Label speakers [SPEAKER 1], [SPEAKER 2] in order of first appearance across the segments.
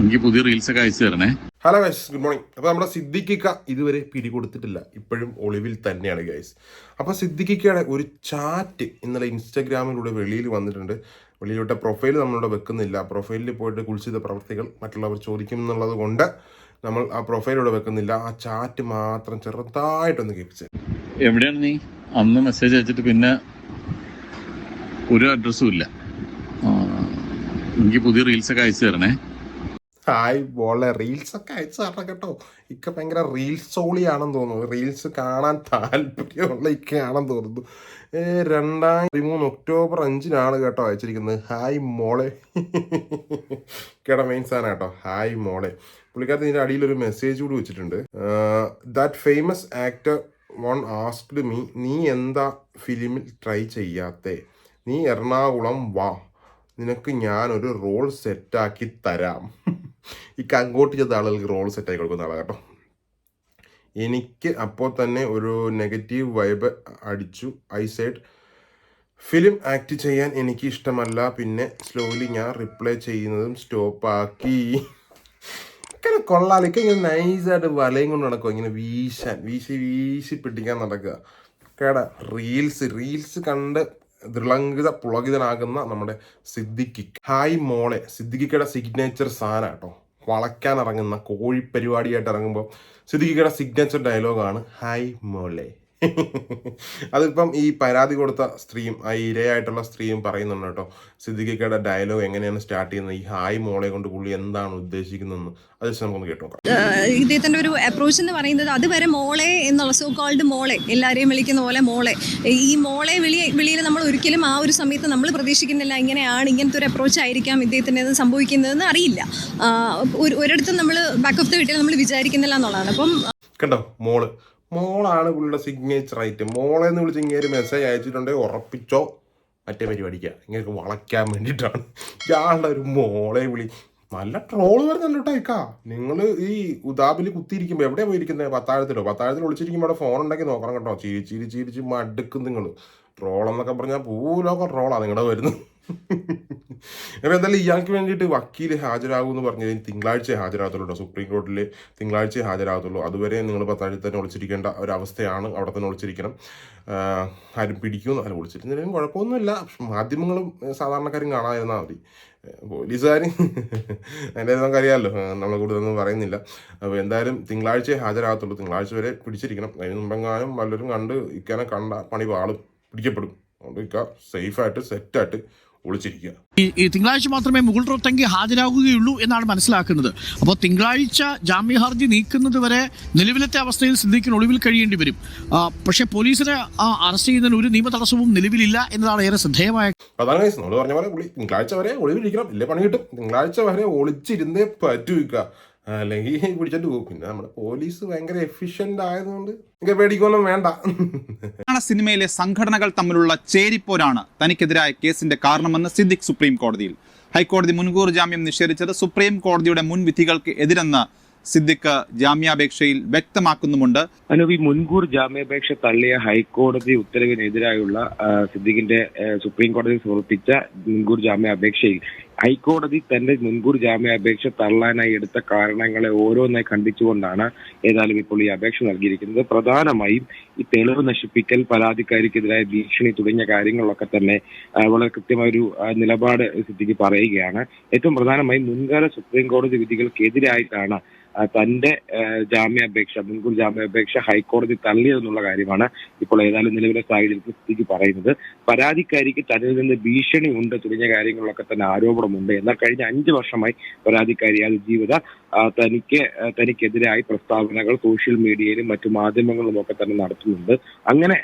[SPEAKER 1] എനിക്ക് പുതിയ റീൽസ് ഒക്കെ അയച്ചു തരണേ.
[SPEAKER 2] ഹലോ ഗൈസ് ഗുഡ് മോർണിംഗ് അപ്പോൾ നമ്മുടെ സിദ്ദിഖിക്ക ഇതുവരെ പിടികൊടുത്തിട്ടില്ല. ഇപ്പോഴും ഒളിവിൽ തന്നെയാണ് ഗൈസ് അപ്പോൾ സിദ്ദിഖിക്കയുടെ ഒരു ചാറ്റ് ഇന്നലെ ഇൻസ്റ്റാഗ്രാമിലൂടെ വെളിയിൽ വന്നിട്ടുണ്ട്. വെളിയിലോട്ട് പ്രൊഫൈൽ നമ്മളിവിടെ വെക്കുന്നില്ല. പ്രൊഫൈലിൽ പോയിട്ട് കുളിച്ചിത പ്രവർത്തികൾ മറ്റുള്ളവർ ചോദിക്കും എന്നുള്ളത് കൊണ്ട് നമ്മൾ ആ പ്രൊഫൈലിലൂടെ വെക്കുന്നില്ല. ആ ചാറ്റ് മാത്രം ചെറുതായിട്ടൊന്ന് കേൾപ്പിച്ചത്
[SPEAKER 1] എവിടെയാണ് നീ? അന്ന് മെസ്സേജ് അയച്ചിട്ട് പിന്നെ ഒരു അഡ്രസ്സും ഇല്ല. എനിക്ക് പുതിയ റീൽസ് ഒക്കെ അയച്ചു തരണേ.
[SPEAKER 2] ഹായ് ബോളെ റീൽസൊക്കെ അയച്ചു തരണം കേട്ടോ. ഇക്ക ഭയങ്കര റീൽസ് സോളിയാണെന്ന് തോന്നുന്നു. റീൽസ് കാണാൻ താല്പര്യമുള്ള ഇക്കയാണെന്ന് തോന്നുന്നു. രണ്ടായിരത്തി പതിമൂന്ന് ഒക്ടോബർ അഞ്ചിനാണ് കേട്ടോ അയച്ചിരിക്കുന്നത്. ഹായ് മോളെ. കേട്ടോ മെയിൻ സാധനം കേട്ടോ. ഹായ് മോളെ. പുള്ളിക്കാരത്ത് ഇതിന്റെ ഒരു മെസ്സേജ് കൂടി വെച്ചിട്ടുണ്ട്. That famous actor one asked me നീ എന്താ ഫിലിമിൽ ട്രൈ ചെയ്യാത്തേ? നീ എറണാകുളം വാ. നിനക്ക് ഞാനൊരു റോൾ സെറ്റാക്കി തരാം. ഈ അങ്ങോട്ട് ചെയ്ത ആളുകൾക്ക് റോൾ സെറ്റായി കൊടുക്കുന്ന ആളാണ് കേട്ടോ. എനിക്ക് അപ്പോൾ തന്നെ ഒരു നെഗറ്റീവ് വൈബ് അടിച്ചു. ഐ സൈഡ് ഫിലിം ആക്ട് ചെയ്യാൻ എനിക്ക് ഇഷ്ടമല്ല. പിന്നെ സ്ലോലി ഞാൻ റിപ്ലൈ ചെയ്യുന്നതും സ്റ്റോപ്പാക്കി ഇങ്ങനെ കൊള്ളാലിക്ക ഇങ്ങനെ നൈസായിട്ട് വലയും കൊണ്ട് നടക്കുക ഇങ്ങനെ വീശാൻ വീശി വീശി പിടിക്കാൻ നടക്കുക. കേടാ റീൽസ് റീൽസ് കണ്ട് ദൃളങ്കിത പുളകിതനാകുന്ന നമ്മുടെ സിദ്ദിഖ് ഹായ് മോളെ സിദ്ദിഖിക്കയുടെ സിഗ്നേച്ചർ സാധനം കേട്ടോ വളയ്ക്കാൻ ഇറങ്ങുന്ന കോഴി പരിപാടിയായിട്ട് ഇറങ്ങുമ്പോൾ സിദ്ദിഖിക്കയുടെ സിഗ്നേച്ചർ ഡയലോഗാണ് ഹായ് മോളെ. അതിപ്പം ഈ പരാതി കൊടുത്ത സ്ത്രീയും ആ ഇരയായിട്ടുള്ള സ്ത്രീയും പറയുന്നുണ്ട് കേട്ടോ സിദ്ദിഖിക്കയുടെ ഡയലോഗ് എങ്ങനെയാണ് സ്റ്റാർട്ട് ചെയ്യുന്നത്? ഈ ഹായ് മോളെ കൊണ്ട് പുള്ളി എന്താണ് ഉദ്ദേശിക്കുന്നതെന്ന്? അത് നമുക്ക് നമുക്കൊന്ന് കേട്ടോ
[SPEAKER 3] ഇദ്ദേഹത്തിന്റെ ഒരു അപ്രോച്ച് എന്ന് പറയുന്നത് അതുവരെ മോളെ എന്നുള്ള സോ കോൾഡ് മോളെ എല്ലാവരെയും വിളിക്കുന്ന പോലെ മോളെ. ഈ മോളെ വിളി വിളിയിൽ നമ്മൾ ഒരിക്കലും ആ ഒരു സമയത്ത് നമ്മൾ പ്രതീക്ഷിക്കുന്നില്ല ഇങ്ങനെയാണ് ഇങ്ങനത്തെ ഒരു അപ്രോച്ച് ആയിരിക്കാം ഇദ്ദേഹത്തിന് സംഭവിക്കുന്നതെന്ന് അറിയില്ല. ഒരിടത്തും നമ്മൾ ബാക്ക് ഓഫ് ദ വീട്ടിൽ നമ്മൾ വിചാരിക്കുന്നില്ല എന്നുള്ളതാണ്. അപ്പം
[SPEAKER 2] കണ്ടോ മോൾ മോളാണ് പുള്ളിയുടെ സിഗ്നേച്ചർ ആയിട്ട് മോളെ എന്ന് വിളിച്ച് ഇങ്ങനെ ഒരു മെസ്സേജ് അയച്ചിട്ടുണ്ടെങ്കിൽ ഉറപ്പിച്ചോ? മറ്റേ പരിപാടിക്കുക ഇങ്ങനെ വളയ്ക്കാൻ വേണ്ടിയിട്ടാണ്. ഇയാളുടെ ഒരു മോളെ വിളി. നല്ല ട്രോൾ കേട്ടോ ഇക്കാ. നിങ്ങൾ ഈ ഉദാബിൽ കുത്തിയിരിക്കുമ്പോൾ എവിടെയാണ് പോയിരിക്കുന്നത് പത്താഴത്തിലോ? പത്താഴത്തിൽ ഒളിച്ചിരിക്കുമ്പോൾ അവിടെ ഫോൺ ഉണ്ടെങ്കിൽ നോക്കണം കേട്ടോ. ചിരി ചിരി ചിരിച്ച് മടുക്കും നിങ്ങൾ ട്രോളെന്നൊക്കെ പറഞ്ഞാൽ ഭൂലോകം ട്രോളാണ് നിങ്ങളുടെ വരുന്നത് അപ്പോൾ എന്തായാലും ഇയാൾക്ക് വേണ്ടിയിട്ട് വക്കീൽ ഹാജരാകുമെന്ന് കഴിഞ്ഞാൽ തിങ്കളാഴ്ച ഹാജരാകത്തുള്ളൂ സുപ്രീം കോടതിയിൽ തിങ്കളാഴ്ച ഹാജരാകത്തുള്ളൂ. അതുവരെ നിങ്ങൾ പത്താഴ്ച തന്നെ ഒളിച്ചിരിക്കേണ്ട അവസ്ഥയാണ് അവിടെ തന്നെ ഒളിച്ചിരിക്കണം ആരും പിടിക്കുമെന്ന് അല്ല ഒളിച്ചിരുന്നതിനും കുഴപ്പമൊന്നുമില്ല. മാധ്യമങ്ങളും സാധാരണക്കാരും കാണാതിരുന്നാൽ മതി. പോലീസുകാർ അതിന്റെ നമുക്ക് അറിയാമല്ലോ നമ്മൾ കൂടുതലൊന്നും പറയുന്നില്ല. അപ്പോൾ എന്തായാലും തിങ്കളാഴ്ച ഹാജരാകത്തുള്ളൂ. തിങ്കളാഴ്ച വരെ പിടിച്ചിരിക്കണം. അതിന് മുമ്പെങ്ങാനും വല്ലവരും കണ്ട് ഇക്കാനെ കണ്ട പണി പാളും. പിടിക്കപ്പെടും. അതുകൊണ്ട് ഇക്ക സേഫായിട്ട് സെറ്റായിട്ട് ഒളിച്ചിരിക്കുക
[SPEAKER 4] തിങ്കളാഴ്ച മാത്രമേ മുകുൾ റോത്തങ്കി ഹാജരാകുകയുള്ളൂ എന്നാണ് മനസ്സിലാക്കുന്നത്. അപ്പോൾ തിങ്കളാഴ്ച ജാമ്യ ഹർജി നീക്കുന്നത് വരെ നിലവിലത്തെ അവസ്ഥയിൽ സിദ്ദീഖിന് ഒളിവിൽ കഴിയേണ്ടി വരും. പക്ഷേ പോലീസിനെ അറസ്റ്റ് ചെയ്യുന്നതിന് ഒരു നിയമ തടസ്സവും നിലവിലില്ല എന്നതാണ് ഏറെ ശ്രദ്ധേയമായ
[SPEAKER 2] അതാണ് കേസ്. നമ്മൾ പറഞ്ഞ പോലെ തിങ്കളാഴ്ച വരെ ഒളിവിലിരിക്കണം. ഇല്ലേ പണി കിട്ടും. തിങ്കളാഴ്ച വരെ ഒളിച്ചിരുന്നേ പറ്റൂ അല്ലെങ്കിൽ പിടിച്ചിട്ട് പോകും. പിന്നെ നമ്മുടെ പോലീസ് ഭയങ്കര എഫിഷ്യന്റ് ആയതുകൊണ്ട് എനിക്ക് പേടിക്കൊന്നും വേണ്ട.
[SPEAKER 5] മലയാള സിനിമയിലെ സംഘടനകൾ തമ്മിലുള്ള ചേരിപ്പോരാണ് തനിക്കെതിരായ കേസിന്റെ കാരണമെന്ന് സിദ്ദിഖ് സുപ്രീം കോടതിയിൽ. ഹൈക്കോടതി മുൻകൂർ ജാമ്യം നിഷേധിച്ചത് സുപ്രീം കോടതിയുടെ മുൻ വിധികൾക്ക് എതിരെന്ന് സിദ്ദിഖ് ജാമ്യാപേക്ഷയിൽ വ്യക്തമാക്കുന്നുമുണ്ട്.
[SPEAKER 6] അനു ഈ മുൻകൂർ ജാമ്യാപേക്ഷ തള്ളിയ ഹൈക്കോടതി ഉത്തരവിനെതിരായുള്ള സിദ്ദിഖിന്റെ സുപ്രീം കോടതി സമർപ്പിച്ച മുൻകൂർ ജാമ്യാപേക്ഷയിൽ ഹൈക്കോടതി തന്റെ മുൻകൂർ ജാമ്യാപേക്ഷ തള്ളാനായി എടുത്ത കാരണങ്ങളെ ഓരോന്നായി ഖണ്ഡിച്ചുകൊണ്ടാണ് ഏതായാലും ഇപ്പോൾ ഈ അപേക്ഷ നൽകിയിരിക്കുന്നത്. പ്രധാനമായും ഈ തെളിവ് നശിപ്പിക്കൽ പരാതിക്കാരിക്കെതിരായ ഭീഷണി തുടങ്ങിയ കാര്യങ്ങളിലൊക്കെ തന്നെ വളരെ കൃത്യമായ ഒരു നിലപാട് സിദ്ധിക്ക് പറയുകയാണ്. ഏറ്റവും പ്രധാനമായും മുൻകാല സുപ്രീം കോടതി വിധികൾക്കെതിരായിട്ടാണ് തന്റെ ജാമ്യാപേക്ഷ മുൻകൂർ ജാമ്യാപേക്ഷ ഹൈക്കോടതി തള്ളിയതെന്നുള്ള കാര്യമാണ് ഇപ്പോൾ ഏതായാലും നിലവിലെ സാഹചര്യത്തിൽ സ്ഥിതിക്ക് പറയുന്നത്. പരാതിക്കാരിക്ക് തന്നിൽ നിന്ന് ഭീഷണി ഉണ്ട് തുടങ്ങിയ കാര്യങ്ങളിലൊക്കെ തന്നെ ആരോപണമുണ്ട് എന്നാൽ കഴിഞ്ഞ അഞ്ച് വർഷമായി പരാതിക്കാരി അത് ജീവിത തനിക്ക് തനിക്കെതിരായി പ്രസ്താവനകൾ സോഷ്യൽ മീഡിയയിലും മറ്റു മാധ്യമങ്ങളിലും ഒക്കെ തന്നെ നടത്തുന്നുണ്ട്. അങ്ങനെ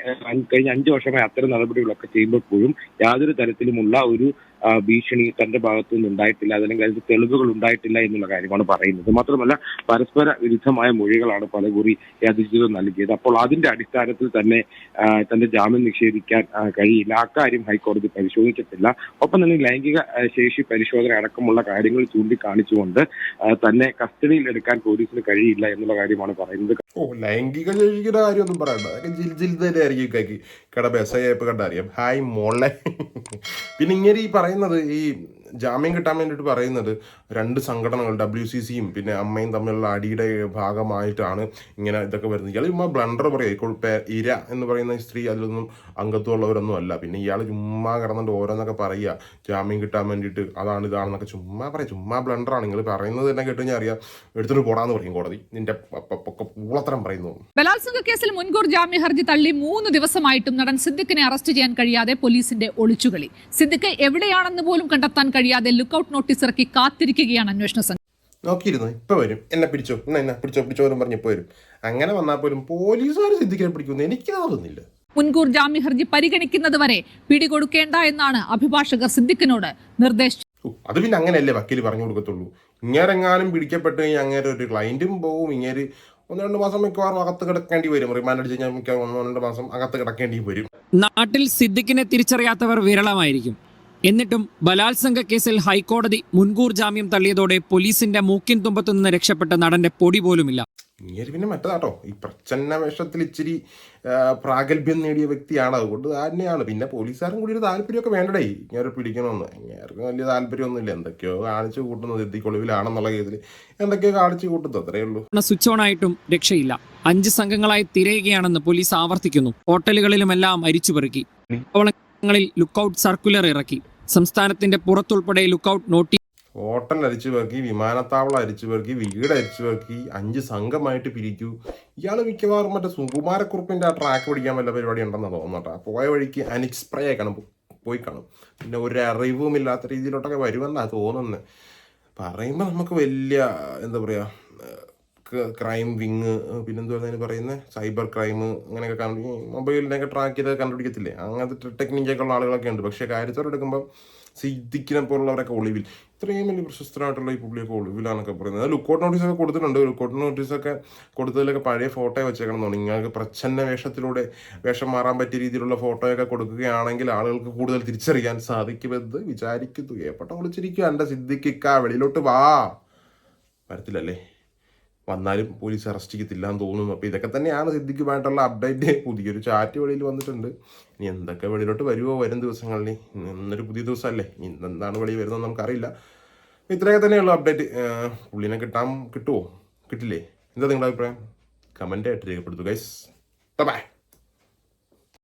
[SPEAKER 6] കഴിഞ്ഞ അഞ്ച് വർഷമായി അത്തരം നടപടികളൊക്കെ ചെയ്യുമ്പോഴും യാതൊരു തരത്തിലുമുള്ള ഒരു ഭീഷണി തന്റെ ഭാഗത്തു നിന്ന് ഉണ്ടായിട്ടില്ല അതല്ലെങ്കിൽ അതിന്റെ തെളിവുകൾ ഉണ്ടായിട്ടില്ല എന്നുള്ള കാര്യമാണ് പറയുന്നത്. മാത്രമല്ല പരസ്പര വിരുദ്ധമായ മൊഴികളാണ് പലകുറി യാദൃശ്ചികം നൽകിയത്. അപ്പോൾ അതിന്റെ അടിസ്ഥാനത്തിൽ തന്നെ തന്റെ ജാമ്യം നിഷേധിക്കാൻ കഴിയില്ല. അക്കാര്യം ഹൈക്കോടതി പരിശോധിച്ചിട്ടില്ല ഒപ്പം തന്നെ ലൈംഗിക ശേഷി പരിശോധന അടക്കമുള്ള കാര്യങ്ങൾ ചൂണ്ടിക്കാണിച്ചുകൊണ്ട് തന്നെ കസ്റ്റഡിയിൽ എടുക്കാൻ പോലീസിന് കഴിയില്ല എന്നുള്ള കാര്യമാണ് പറയുന്നത്.
[SPEAKER 2] ഓ ലൈംഗിക ശേഷിയുടെ കാര്യമൊന്നും പറയണ്ട. കണ്ടറിയാം ഹായ് മോളെ. പിന്നെ ഇങ്ങനെ ഈ പറയുന്നത് ഈ ജാമ്യം കിട്ടാൻ വേണ്ടിയിട്ട് പറയുന്നത് രണ്ട് സംഘടനകൾ ഡബ്ല്യു സി സിയും പിന്നെ അമ്മയും തമ്മിലുള്ള അടിയുടെ ഭാഗമായിട്ടാണ് ഇങ്ങനെ ഇതൊക്കെ വരുന്നത്. ഇയാൾ ചുമ്മാ ബ്ലണ്ടർ പറയുക ഇപ്പോൾ ഇര എന്ന് പറയുന്ന സ്ത്രീ അതിലൊന്നും അംഗത്വമുള്ളവരൊന്നും അല്ല. പിന്നെ ഇയാൾ ചുമ്മാ കിടന്നിട്ട് ഓരോന്നൊക്കെ പറയുക ജാമ്യം കിട്ടാൻ വേണ്ടിയിട്ട് അതാണ് ഇതാണെന്നൊക്കെ ചുമ്മാ പറയാം. ചുമ്മാ ബ്ലണ്ടറാണ് നിങ്ങൾ പറയുന്നത് തന്നെ കേട്ട് ഞാൻ അറിയാം. എടുത്തിട്ട് പോടാന്ന് പറയും കോടതി. നിന്റെ പൂളത്തരം പറയുന്നു.
[SPEAKER 7] ബലാത്സംഗ കേസിൽ മുൻകൂർ ജാമ്യ ഹർജി തള്ളി മൂന്ന് ദിവസമായിട്ടും നടൻ സിദ്ദിഖിനെ അറസ്റ്റ് ചെയ്യാൻ കഴിയാതെ പോലീസിന്റെ ഒളിച്ചുകളി. സിദ്ദിഖ് എവിടെയാണെന്ന് പോലും കണ്ടെത്താൻ കഴിയാതെ ലുക്കൌട്ട് നോട്ടീസ് ഇറക്കി കാത്തിരിക്കുകയാണ് അന്വേഷണ സംഘം.
[SPEAKER 2] നോക്കിയിരുന്നു? ഇപ്പൊ വരും. എന്നെ പിടിച്ചോ? എന്നെ പിടിച്ചോ പിടിച്ചോ എന്ന് പറഞ്ഞ് ഇപ്പൊ വരും. അങ്ങനെ വന്നാൽ പോലും പോലീസുകാർ സിദ്ധിക്കാൻ പിടിക്കുന്നു എനിക്ക് തോന്നുന്നില്ല
[SPEAKER 7] മുൻകൂർ ജാമ്യ ഹർജി പരിഗണിക്കുന്നത് വരെ പിടികൊടുക്കേണ്ട എന്നാണ് അഭിഭാഷകർ സിദ്ദിഖിനോട് നിർദ്ദേശിച്ചത്.
[SPEAKER 2] അത് പിന്നെ അങ്ങനെയല്ലേ വക്കീൽ പറഞ്ഞു കൊടുക്കത്തുള്ളൂ? ഇങ്ങേരെങ്ങാനും പിടിക്കപ്പെട്ട് കഴിഞ്ഞാൽ അങ്ങേരെ ഒരു ക്ലയന്റും പോവും. ഇങ്ങേര് ഒന്ന് രണ്ട് മാസം മിക്കവാറും അകത്ത് കിടക്കേണ്ടി വരും. റിമാൻഡ് അടിച്ച് കഴിഞ്ഞാൽ മിക്കവാറും ഒന്ന് രണ്ട് മാസം അകത്ത് കിടക്കേണ്ടി വരും.
[SPEAKER 8] നാട്ടിൽ സിദ്ദിഖിനെ തിരിച്ചറിയാത്തവർ വിരളമായിരിക്കും. എന്നിട്ടും ബലാത്സംഗ കേസിൽ ഹൈക്കോടതി മുൻകൂർ ജാമ്യം തള്ളിയതോടെ പോലീസിന്റെ മൂക്കിൻ തുമ്പത്തു നിന്ന് രക്ഷപ്പെട്ട നടന്റെ പൊടി പോലുമില്ല.
[SPEAKER 2] പിന്നെ മറ്റതാട്ടോ. ഈ പ്രച്ഛന്ന വേഷത്തിൽ ഇച്ചിരി പ്രാഗൽഭ്യം നേടിയ വ്യക്തിയാണ്. അതുകൊണ്ട് തന്നെയാണ്. പിന്നെ പോലീസുകാരും കൂടി ഒരു താല്പര്യമൊക്കെ വേണ്ടടേ. ഇങ്ങനെ പിടിക്കണമെന്ന്. ഇങ്ങേർക്ക് വലിയ താല്പര്യമൊന്നുമില്ല. എന്തൊക്കെയോ കാണിച്ചു കൂട്ടുന്നത് എത്തിക്കൊളിവിലാണെന്നുള്ള കേസിൽ എന്തൊക്കെയോ കാണിച്ചു കൂട്ടുന്നത്. അത്രേ ഉള്ളൂ.
[SPEAKER 8] സ്വിച്ച് ഓൺ ആയിട്ടും രക്ഷയില്ല. അഞ്ച് സംഘങ്ങളായി തിരയുകയാണെന്ന് പോലീസ് ആവർത്തിക്കുന്നു. ഹോട്ടലുകളിലുമെല്ലാം അരിച്ചുപെറുക്കി. ങ്ങളിൽ ലുക്കൌട്ട് സർക്കുലർ ഇറക്കി. സംസ്ഥാനത്തിന്റെ പുറത്തുൾപ്പെടെ ലുക്കൌട്ട് നോട്ടീസ്
[SPEAKER 2] ഹോട്ടൽ അരിച്ചു പെറുക്കി വിമാനത്താവളം അരിച്ചു പെറുക്കി വീട് അരിച്ചു പെറുക്കി അഞ്ച് സംഘമായിട്ട് പിരിച്ചു. ഇയാൾ മിക്കവാറും മറ്റേ സുകുമാരക്കുറുപ്പിന്റെ ആ ട്രാക്ക് പിടിക്കാൻ വല്ല പരിപാടി ഉണ്ടെന്നാണ് തോന്നുന്നുട്ടാ പോയ വഴിക്ക് അനിക്സ്പ്രേ കാണും പോയി കാണും. പിന്നെ ഒരു അറിവും ഇല്ലാത്ത രീതിയിലോട്ടൊക്കെ വരുമെന്നാണ് തോന്നുന്നത് പറയുമ്പോൾ നമുക്ക് വലിയ എന്താ പറയുക ക്രൈം വിങ് പിന്നെന്തുവാ അതിന് പറയുന്നത് സൈബർ ക്രൈം അങ്ങനെയൊക്കെ കണ്ടു മൊബൈലിനെയൊക്കെ ട്രാക്ക് ചെയ്ത് കണ്ടുപിടിക്കത്തില്ലേ? അങ്ങനത്തെ ടെക്നിക്കൊക്കെ ഉള്ള ആളുകളൊക്കെ ഉണ്ട്. പക്ഷേ കാര്യത്തോടെ എടുക്കുമ്പോൾ സിദ്ദിഖിനെ പോലുള്ളവരൊക്കെ ഒളിവിൽ. ഇത്രയും വലിയ പ്രശസ്തരായിട്ടുള്ള ഈ പുള്ളിയൊക്കെ ഒളിവിലാണൊക്കെ പറയുന്നത്. ലുക്കൗട്ട് നോട്ടീസൊക്കെ കൊടുത്തിട്ടുണ്ട്. ലുക്കൗട്ട് നോട്ടീസൊക്കെ കൊടുത്തതിലൊക്കെ പഴയ ഫോട്ടോ വെച്ചേക്കണം തോന്നി നിങ്ങൾക്ക് പ്രച്ഛന്ന വേഷത്തിലൂടെ വേഷം മാറാൻ പറ്റിയ രീതിയിലുള്ള ഫോട്ടോയൊക്കെ കൊടുക്കുകയാണെങ്കിൽ ആളുകൾക്ക് കൂടുതൽ തിരിച്ചറിയാൻ സാധിക്കുമെന്ന് വിചാരിക്കുന്നു. ഏപ്പട്ടം വിളിച്ചിരിക്കുക എന്റെ സിദ്ദിഖിക്ക വെളിയിലോട്ട് വാ. വരത്തില്ലല്ലേ? വന്നാലും പോലീസ് അറസ്റ്റ് ചെയ്യത്തില്ല എന്ന് തോന്നുന്നു. അപ്പോൾ ഇതൊക്കെ തന്നെയാണ് സിദ്ദിഖുമായിട്ടുള്ള അപ്ഡേറ്റ് പുതിയൊരു ചാറ്റ് വെളിയിൽ വന്നിട്ടുണ്ട്. ഇനി എന്തൊക്കെ വെളിയിലോട്ട് വരുമോ വരും ദിവസങ്ങളിൽ? ഇന്നൊരു പുതിയ ദിവസമല്ലേ? ഇന്ന് എന്താണ് വെളി വരുന്നത് നമുക്കറിയില്ല. ഇത്രയൊക്കെ തന്നെയുള്ള അപ്ഡേറ്റ് പുള്ളിനെ കിട്ടാൻ കിട്ടുമോ കിട്ടില്ലേ? എന്താ നിങ്ങളുടെ അഭിപ്രായം? കമന്റ് ആയിട്ട് രേഖപ്പെടുത്തു ഗൈസ് ബൈ